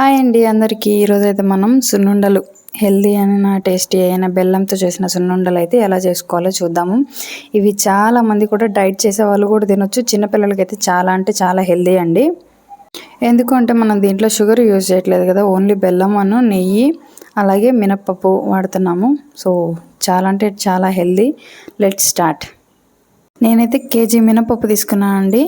Hi అండి అందరికీ. ఈరోజు అయితే మనం సున్నుండలు. హెల్దీ అయిన టేస్టీ అయిన బెల్లంతో చేసిన సున్నుండలు అయితే ఎలా చేసుకోవాలో చూద్దాము. ఇవి చాలా మంది కూడా డైట్ చేసే వాళ్ళు కూడా తినొచ్చు. చిన్నపిల్లలకి అయితే చాలా అంటే చాలా హెల్దీ అండి. ఎందుకు అంటే మనం దీంట్లో షుగర్ యూజ్ చేయట్లేదు కదా. ఓన్లీ బెల్లం అను నెయ్యి అలాగే మినప్పప్పు వాడుతున్నాము. సో చాలా అంటే చాలా హెల్దీ. Let start. నేనైతే కేజీ మినపప్పు తీసుకున్నానండి.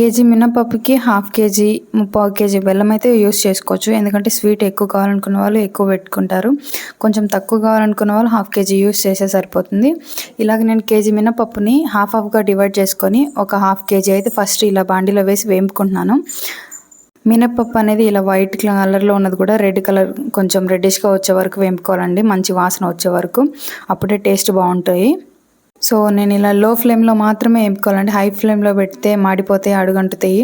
కేజీ మినపప్పుకి హాఫ్ కేజీ ముప్పావు కేజీ బెల్లం అయితే యూస్ చేసుకోవచ్చు. ఎందుకంటే స్వీట్ ఎక్కువ కావాలనుకున్న వాళ్ళు ఎక్కువ పెట్టుకుంటారు. కొంచెం తక్కువ కావాలనుకున్న వాళ్ళు హాఫ్ కేజీ యూస్ చేసే సరిపోతుంది. ఇలాగ నేను కేజీ మినపప్పుని హాఫ్ హాఫ్గా డివైడ్ చేసుకొని ఒక హాఫ్ కేజీ అయితే ఫస్ట్ ఇలా బాండీలో వేసి వేపుకుంటున్నాను. మినపప్పు అనేది ఇలా వైట్ కలర్లో ఉన్నది కూడా రెడ్ కలర్ కొంచెం రెడ్డిష్గా వచ్చే వరకు వేపుకోవాలండి. మంచి వాసన వచ్చే వరకు. అప్పుడే టేస్ట్ బాగుంటాయి. సో నేను ఇలా లో ఫ్లేమ్లో మాత్రమే వేపుకోవాలండి హై ఫ్లేమ్లో పెడితే మాడిపోతాయి అడుగంటుతాయి.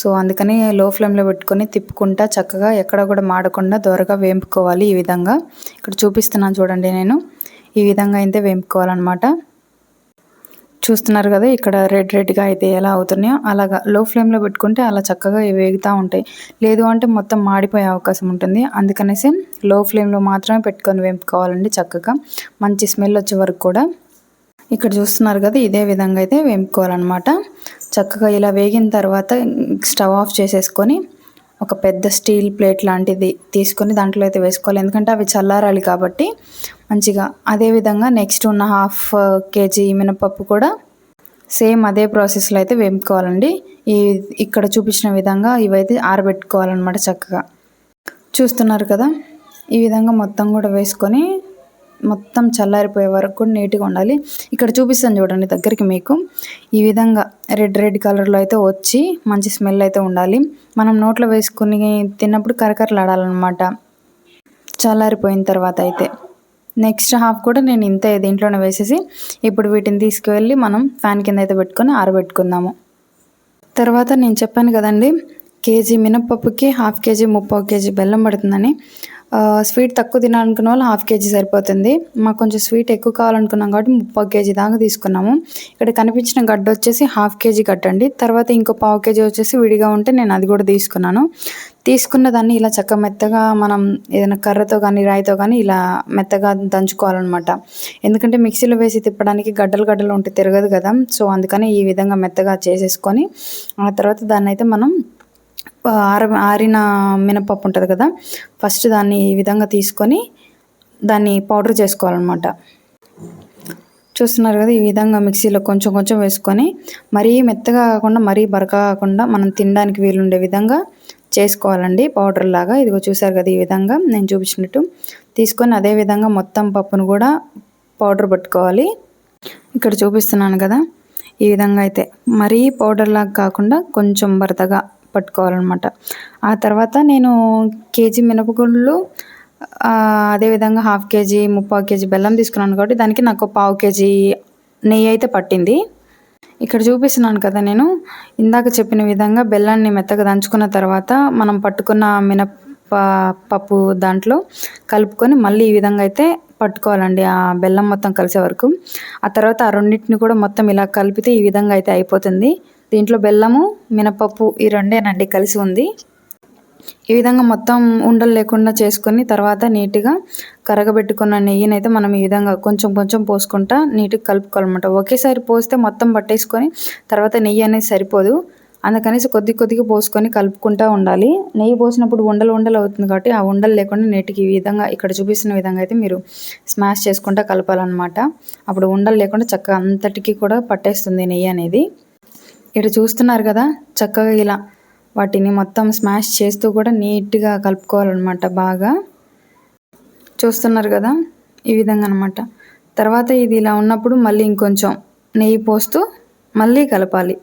సో అందుకని లో ఫ్లేమ్లో పెట్టుకొని తిప్పుకుంటా చక్కగా ఎక్కడ కూడా మాడకుండా దొరగా వేపుకోవాలి ఈ విధంగా. ఇక్కడ చూపిస్తున్నాను చూడండి నేను. ఈ విధంగా అయితే వేపుకోవాలన్నమాట. చూస్తున్నారు కదా ఇక్కడ రెడ్ రెడ్గా అయితే ఎలా అవుతున్నాయో. అలాగా లో ఫ్లేమ్లో పెట్టుకుంటే అలా చక్కగా వేగుతూ ఉంటాయి. లేదు అంటే మొత్తం మాడిపోయే అవకాశం ఉంటుంది. అందుకనేసి లో ఫ్లేమ్లో మాత్రమే పెట్టుకొని వేపుకోవాలండి చక్కగా. మంచి స్మెల్ వచ్చే వరకు కూడా. ఇక్కడ చూస్తున్నారు కదా ఇదే విధంగా అయితే వేపుకోవాలన్నమాట. చక్కగా ఇలా వేగిన తర్వాత స్టవ్ ఆఫ్ చేసేసుకొని ఒక పెద్ద స్టీల్ ప్లేట్ లాంటిది తీసుకొని దాంట్లో అయితే వేసుకోవాలి. ఎందుకంటే అవి చల్లారాలి కాబట్టి మంచిగా. అదేవిధంగా నెక్స్ట్ ఉన్న హాఫ్ కేజీ మినపప్పు కూడా సేమ్ అదే ప్రాసెస్లో అయితే వేపుకోవాలండి. ఈ ఇక్కడ చూపించిన విధంగా ఇవైతే ఆరబెట్టుకోవాలన్నమాట చక్కగా. చూస్తున్నారు కదా ఈ విధంగా మొత్తం కూడా వేసుకొని మొత్తం చల్లారిపోయే వరకు కూడా నీట్గా ఉండాలి. ఇక్కడ చూపిస్తాను చూడండి దగ్గరికి మీకు. ఈ విధంగా రెడ్ రెడ్ కలర్లో అయితే వచ్చి మంచి స్మెల్ అయితే ఉండాలి. మనం నోట్లో వేసుకుని తిన్నప్పుడు కరకరలాడాలన్నమాట. చల్లారిపోయిన తర్వాత అయితే. నెక్స్ట్ హాఫ్ కూడా నేను ఇంతే దీంట్లోనే వేసేసి ఇప్పుడు వీటిని తీసుకువెళ్ళి మనం ఫ్యాన్ కింద అయితే పెట్టుకొని ఆరబెట్టుకుందాము. తర్వాత నేను చెప్పాను కదండి కేజీ మినప్పప్పుకి హాఫ్ కేజీ ముప్పావు కేజీ బెల్లం పడుతుందని. స్వీట్ తక్కువ తినాలనుకున్న వాళ్ళు హాఫ్ కేజీ సరిపోతుంది. మాకు కొంచెం స్వీట్ ఎక్కువ కావాలనుకున్నాం కాబట్టి ముప్పై కేజీ దాకా తీసుకున్నాము. ఇక్కడ కనిపించిన గడ్డ వచ్చేసి హాఫ్ కేజీ కట్టండి తర్వాత ఇంకో పావు కేజీ వచ్చేసి విడిగా ఉంటే నేను అది కూడా తీసుకున్నాను. తీసుకున్న దాన్ని ఇలా చక్క మెత్తగా మనం ఏదైనా కర్రతో కానీ రాయితో కానీ ఇలా మెత్తగా దంచుకోవాలన్నమాట. ఎందుకంటే మిక్సీలో వేసి తిప్పడానికి గడ్డలు గడ్డలు ఉంటే తిరగదు కదా. సో అందుకని ఈ విధంగా మెత్తగా చేసేసుకొని ఆ తర్వాత దాన్ని అయితే మనం ఆర ఆరిన మినపప్పు ఉంటుంది కదా ఫస్ట్ దాన్ని ఈ విధంగా తీసుకొని దాన్ని పౌడర్ చేసుకోవాలన్నమాట. చూస్తున్నారు కదా ఈ విధంగా మిక్సీలో కొంచెం కొంచెం వేసుకొని మరీ మెత్తగా కాకుండా మరీ బరక కాకుండా మనం తినడానికి వీలుండే విధంగా చేసుకోవాలండి పౌడర్ లాగా. ఇదిగో చూసారు కదా ఈ విధంగా నేను చూపించినట్టు. తీసుకొని అదే విధంగా మొత్తం పప్పును కూడా పౌడర్ పట్టుకోవాలి. ఇక్కడ చూపిస్తున్నాను కదా ఈ విధంగా అయితే మరీ పౌడర్ లాగా కాకుండా కొంచెం బరతగా పట్టుకోవాలన్నమాట. ఆ తర్వాత నేను కేజీ మినపగుళ్ళు అదేవిధంగా హాఫ్ కేజీ ముప్పావు కేజీ బెల్లం తీసుకున్నాను కాబట్టి దానికి నాకు పావు కేజీ నెయ్యి అయితే పట్టింది. ఇక్కడ చూపిస్తున్నాను కదా నేను. ఇందాక చెప్పిన విధంగా బెల్లాన్ని మెత్తగా దంచుకున్న తర్వాత మనం పట్టుకున్న మినప పప్పు దాంట్లో కలుపుకొని మళ్ళీ ఈ విధంగా అయితే పట్టుకోవాలండి ఆ బెల్లం మొత్తం కలిసే వరకు. ఆ తర్వాత ఆ రెండింటిని కూడా మొత్తం ఇలా కలిపితే ఈ విధంగా అయితే అయిపోతుంది. దీంట్లో బెల్లము మినపప్పు ఈ రెండేనండి కలిసి ఉంది. ఈ విధంగా మొత్తం ఉండలు లేకుండా చేసుకొని తర్వాత నీట్గా కరగబెట్టుకున్న నెయ్యిని అయితే మనం ఈ విధంగా కొంచెం కొంచెం పోసుకుంటా నీట్గా కలుపుకోవాలన్నమాట. ఒకేసారి పోస్తే మొత్తం పట్టేసుకొని తర్వాత నెయ్యి అనేది సరిపోదు. అందుకనేసి కొద్ది కొద్దిగా పోసుకొని కలుపుకుంటూ ఉండాలి. నెయ్యి పోసినప్పుడు ఉండలు ఉండలు అవుతుంది కాబట్టి ఆ ఉండలు లేకుండా నీటికి ఈ విధంగా ఇక్కడ చూపిస్తున్న విధంగా అయితే మీరు స్మాష్ చేసుకుంటూ కలపాలన్నమాట. అప్పుడు ఉండలు లేకుండా చక్కగా అంతటికి కూడా పట్టేస్తుంది నెయ్యి అనేది. ఇక్కడ చూస్తున్నారు కదా చక్కగా ఇలా వాటిని మొత్తం స్మాష్ చేస్తూ కూడా నీట్గా కలుపుకోవాలన్నమాట బాగా. చూస్తున్నారు కదా ఈ విధంగా అనమాట తర్వాత ఇది ఇలా ఉన్నప్పుడు మళ్ళీ ఇంకొంచెం నెయ్యి పోస్తూ మళ్ళీ కలపాలి.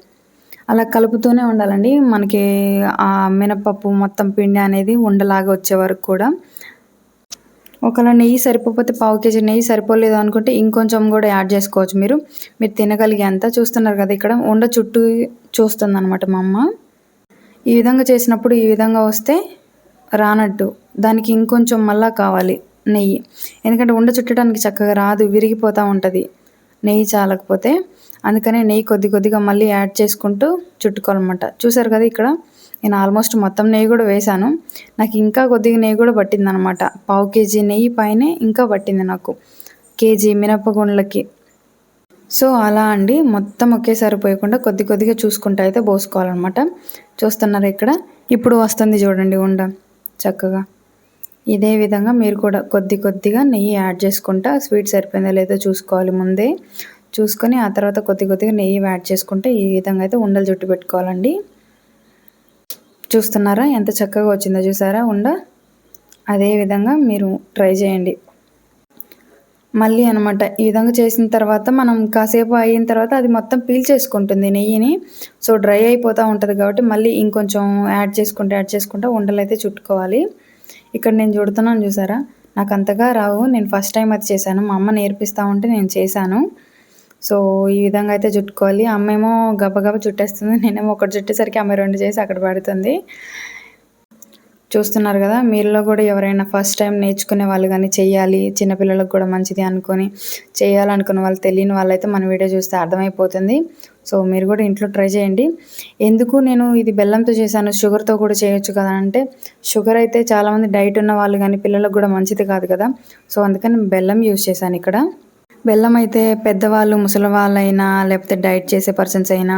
అలా కలుపుతూనే ఉండాలండి. మనకి ఆ మినపప్పు మొత్తం పిండి అనేది ఉండలాగా వచ్చే వరకు కూడా. ఒకవేళ నెయ్యి సరిపోతే పావు కేజీ నెయ్యి సరిపోలేదు అనుకుంటే ఇంకొంచెం కూడా యాడ్ చేసుకోవచ్చు మీరు. మీరు తినగలిగే అంత చూస్తున్నారు కదా ఇక్కడ. ఉండ చుట్టూ చూస్తుంది అనమాట మా అమ్మ. ఈ విధంగా చేసినప్పుడు ఈ విధంగా వస్తే రానట్టు. దానికి ఇంకొంచెం మళ్ళా కావాలి నెయ్యి. ఎందుకంటే ఉండ చుట్టడానికి చక్కగా రాదు విరిగిపోతూ ఉంటుంది. నెయ్యి చాలకపోతే. అందుకనే నెయ్యి కొద్ది కొద్దిగా మళ్ళీ యాడ్ చేసుకుంటూ చుట్టుకోవాలన్నమాట. చూసారు కదా ఇక్కడ? నేను ఆల్మోస్ట్ మొత్తం నెయ్యి కూడా వేశాను. నాకు ఇంకా కొద్దిగా నెయ్యి కూడా పట్టింది అనమాట పావు కేజీ నెయ్యి పైనే ఇంకా పట్టింది నాకు. కేజీ మినపగుండ్లకి. సో అలా అండి. మొత్తం ఒకేసారి పోయకుండా కొద్ది కొద్దిగా చూసుకుంటూ అయితే పోసుకోవాలన్నమాట చూస్తున్నారు ఇక్కడ. ఇప్పుడు వస్తుంది చూడండి ఉండ చక్కగా. ఇదే విధంగా మీరు కూడా కొద్ది కొద్దిగా నెయ్యి యాడ్ చేసుకుంటా స్వీట్ సరిపోయిందో లేదో చూసుకోవాలి ముందే. చూసుకొని ఆ తర్వాత కొద్ది కొద్దిగా నెయ్యి యాడ్ చేసుకుంటే ఈ విధంగా అయితే ఉండలు జుట్టు పెట్టుకోవాలండి. చూస్తున్నారా? ఎంత చక్కగా వచ్చిందో చూసారా? ఉండ అదే విధంగా మీరు ట్రై చేయండి. మళ్ళీ అనమాట ఈ విధంగా చేసిన తర్వాత మనం కాసేపు అయిన తర్వాత అది మొత్తం పీల్ చేసుకుంటుంది నెయ్యిని. సో డ్రై అయిపోతూ ఉంటుంది కాబట్టి మళ్ళీ ఇంకొంచెం యాడ్ చేసుకుంటే యాడ్ చేసుకుంటే ఉండలు అయితే చుట్టుకోవాలి. ఇక్కడ నేను చుడుతున్నాను చూసారా? నాకు అంతగా రావు. నేను ఫస్ట్ టైం అది చేశాను. మా అమ్మ నేర్పిస్తూ ఉంటే నేను చేశాను. సో ఈ విధంగా అయితే చుట్టుకోవాలి. అమ్మ ఏమో గబగబ చుట్టేస్తుంది. నేనేమో ఒకటి చుట్టేసరికి అమ్మ రెండు చేసి అక్కడ పడుతుంది. చూస్తున్నారు కదా మీరులో కూడా ఎవరైనా ఫస్ట్ టైం నేర్చుకునే వాళ్ళు కానీ చెయ్యాలి చిన్నపిల్లలకు కూడా మంచిది అనుకొని చేయాలనుకున్న వాళ్ళు తెలియని వాళ్ళైతే మన వీడియో చూస్తే అర్థమైపోతుంది. సో మీరు కూడా ఇంట్లో ట్రై చేయండి. ఎందుకు నేను ఇది బెల్లంతో చేశాను షుగర్తో కూడా చేయొచ్చు కదా అంటే షుగర్ అయితే చాలామంది డైట్ ఉన్న వాళ్ళు కానీ పిల్లలకు కూడా మంచిది కాదు కదా. సో అందుకని బెల్లం యూజ్ చేశాను ఇక్కడ. బెల్లం అయితే పెద్దవాళ్ళు ముసలి వాళ్ళైనా లేకపోతే డైట్ చేసే పర్సన్స్ అయినా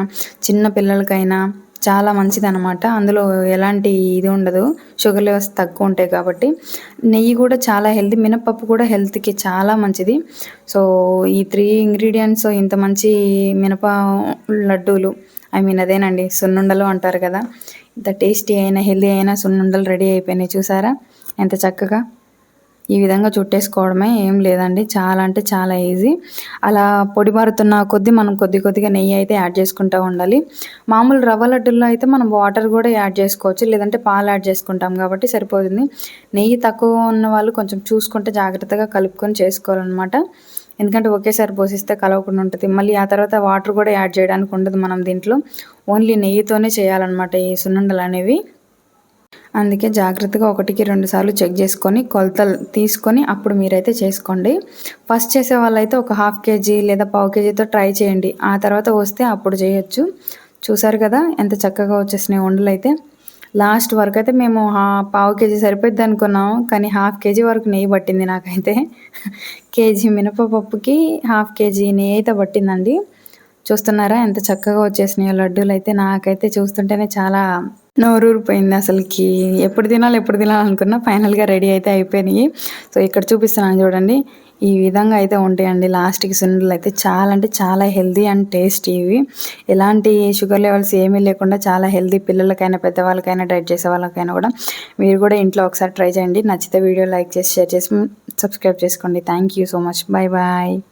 చిన్న పిల్లలకైనా చాలా మంచిది అనమాట అందులో ఎలాంటి ఇది ఉండదు. షుగర్ లెవెల్స్ తక్కువ ఉంటాయి కాబట్టి. నెయ్యి కూడా చాలా హెల్తీ మినపప్పు కూడా హెల్త్కి చాలా మంచిది. సో ఈ త్రీ ఇంగ్రీడియంట్స్ ఇంత మంచి మినప లడ్డూలు ఐ మీన్ అదేనండి సున్నుండలు అంటారు కదా. ఇంత టేస్టీ అయినా హెల్తీ అయినా సున్నుండలు రెడీ అయిపోయినాయి చూసారా? ఎంత చక్కగా. ఈ విధంగా చుట్టేసుకోవడమే ఏం లేదండి. చాలా అంటే చాలా ఈజీ. అలా పొడి మారుతున్న కొద్దీ మనం కొద్ది కొద్దిగా నెయ్యి అయితే యాడ్ చేసుకుంటూ ఉండాలి. మామూలు రవ్వ లడ్డుల్లో అయితే మనం వాటర్ కూడా యాడ్ చేసుకోవచ్చు. లేదంటే పాలు యాడ్ చేసుకుంటాం కాబట్టి సరిపోతుంది. నెయ్యి తక్కువ ఉన్న వాళ్ళు కొంచెం చూసుకుంటే జాగ్రత్తగా కలుపుకొని చేసుకోవాలన్నమాట. ఎందుకంటే ఒకేసారి పోసిస్తే కలవకుండా ఉంటుంది. మళ్ళీ ఆ తర్వాత వాటర్ కూడా యాడ్ చేయడానికి ఉండదు మనం దీంట్లో. ఓన్లీ నెయ్యితోనే చేయాలన్నమాట ఈ సున్నుండలు అనేవి. అందుకే జాగ్రత్తగా ఒకటికి రెండు సార్లు చెక్ చేసుకొని కొలతలు తీసుకొని అప్పుడు మీరైతే చేసుకోండి. ఫస్ట్ చేసే వాళ్ళైతే ఒక హాఫ్ కేజీ లేదా పావు కేజీతో ట్రై చేయండి. ఆ తర్వాత వస్తే అప్పుడు చేయొచ్చు. చూసారు కదా ఎంత చక్కగా వచ్చేసినాయి వండలు అయితే లాస్ట్ వరకు అయితే మేము పావు కేజీ సరిపోద్ది అనుకున్నాము కానీ హాఫ్ కేజీ వరకు నెయ్యి పట్టింది నాకైతే. కేజీ మినపపప్పుకి హాఫ్ కేజీ నెయ్యి అయితే పట్టిందండి. చూస్తున్నారా ఎంత చక్కగా వచ్చేసినాయో లడ్డూలు అయితే నాకైతే చూస్తుంటేనే చాలా నోరూరిపోయింది అసలుకి. ఎప్పుడు తినాలి ఎప్పుడు తినాలి అనుకున్నా ఫైనల్గా రెడీ అయితే అయిపోయినాయి. సో ఇక్కడ చూపిస్తున్నాను చూడండి. ఈ విధంగా అయితే ఉంటాయండి లాస్ట్కి సున్నులు అయితే. చాలా అంటే చాలా హెల్దీ అండ్ టేస్టీ ఇవి. ఎలాంటి షుగర్ లెవెల్స్ ఏమీ లేకుండా చాలా హెల్దీ పిల్లలకైనా పెద్దవాళ్ళకైనా డైట్ చేసే వాళ్ళకైనా కూడా మీరు కూడా ఇంట్లో ఒకసారి ట్రై చేయండి. నచ్చితే వీడియో లైక్ చేసి షేర్ చేసి సబ్స్క్రైబ్ చేసుకోండి. Thank you so much. Bye bye